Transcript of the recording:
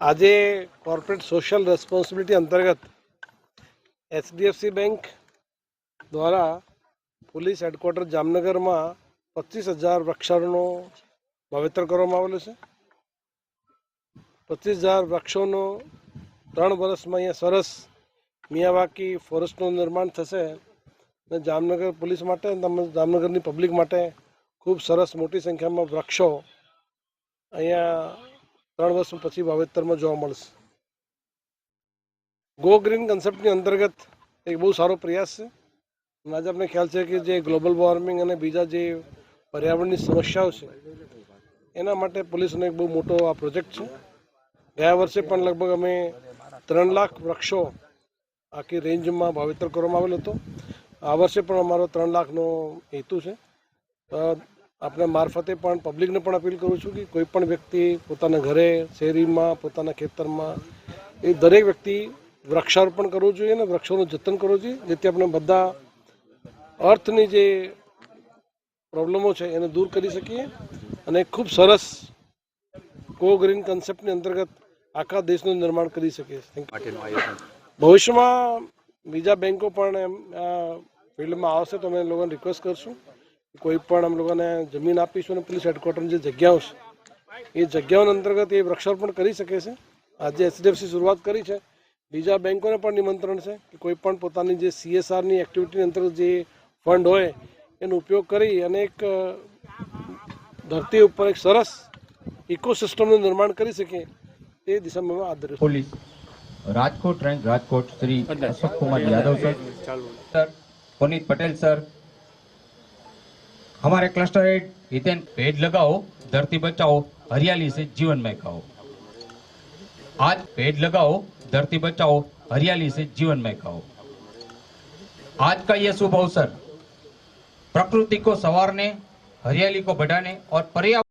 આજે corporate social responsibility અંતર્ગત HDFC bank દ્વારા પોલીસ હેડક્વાર્ટર જામનગરમાં પચીસ હજાર વૃક્ષારોનો વાવેતર કરવામાં આવેલું છે. પચીસ હજાર વૃક્ષોનો ત્રણ વર્ષમાં અહીંયા સરસ મિયાવાકી ફોરેસ્ટનું નિર્માણ થશે અને જામનગર પોલીસ માટે તેમજ જામનગરની પબ્લિક માટે ખૂબ સરસ મોટી સંખ્યામાં વૃક્ષો અહીંયા ત્રણ વર્ષ પછી વાવેતરમાં જોવા મળશે. ગો ગ્રીન કન્સેપ્ટની અંતર્ગત એક બહુ સારો પ્રયાસ છે. આજે આપણે ખ્યાલ છે કે જે ગ્લોબલ વોર્મિંગ અને બીજા જે પર્યાવરણની સમસ્યાઓ છે, એના માટે પોલીસનો એક બહુ મોટો આ પ્રોજેક્ટ છે. ગયા વર્ષે પણ લગભગ અમે ત્રણ લાખ વૃક્ષો આખી રેન્જમાં વાવેતર કરવામાં આવેલો હતો. આ વર્ષે પણ અમારો ત્રણ લાખનો હેતુ છે. આપણે મારફતે પણ પબ્લિકને પણ અપીલ કરું છું કે કોઈ પણ વ્યક્તિ પોતાના ઘરે શેરીમાં પોતાના ખેતરમાં એ દરેક વ્યક્તિ વૃક્ષારોપણ કરવું જોઈએ અને વૃક્ષોનું જતન કરવું જોઈએ જેથી આપણે બધા અર્થની જે પ્રોબ્લેમો છે એને દૂર કરી શકીએ અને ખૂબ સરસ કો ગ્રીન કન્સેપ્ટની અંતર્ગત આખા દેશનું નિર્માણ કરી શકીએ. ભવિષ્યમાં બીજા બેંકો પણ એમ આ ફિલ્ડમાં આવશે તો અમે લોકોને રિક્વેસ્ટ કરશું. કોઈ પણ અમ લોકોને જમીન આપીશું અને પોલીસ હેડક્વાર્ટરની જે જગ્યાઓ છે એ જગ્યાઓના અંતર્ગત એ વૃક્ષારોપણ કરી શકે છે. આજે એચડીએફસી શરૂઆત કરી છે. બીજા બેન્કોને પણ નિમંત્રણ છે કે કોઈ પણ પોતાની જે સીએસઆરની એક્ટિવિટીની અંતર્ગત જે ફંડ હોય એનો ઉપયોગ કરી અને એક ધરતી ઉપર એક સરસ ઇકોસિસ્ટમનું નિર્માણ કરી શકીએ એ દિશામાં હાથ ધર્યો police Rajkot range Rajkot Shri Ashok Kumar Yadav sir. Punit Patel sir हमारे क्लस्टर हेड हितेन पेड़ लगाओ धरती बचाओ हरियाली से जीवन में कहो आज पेड़ लगाओ धरती बचाओ हरियाली से जीवन में खाओ आज का यह शुभ अवसर प्रकृति को संवारने हरियाली को बढ़ाने और पर्यावरण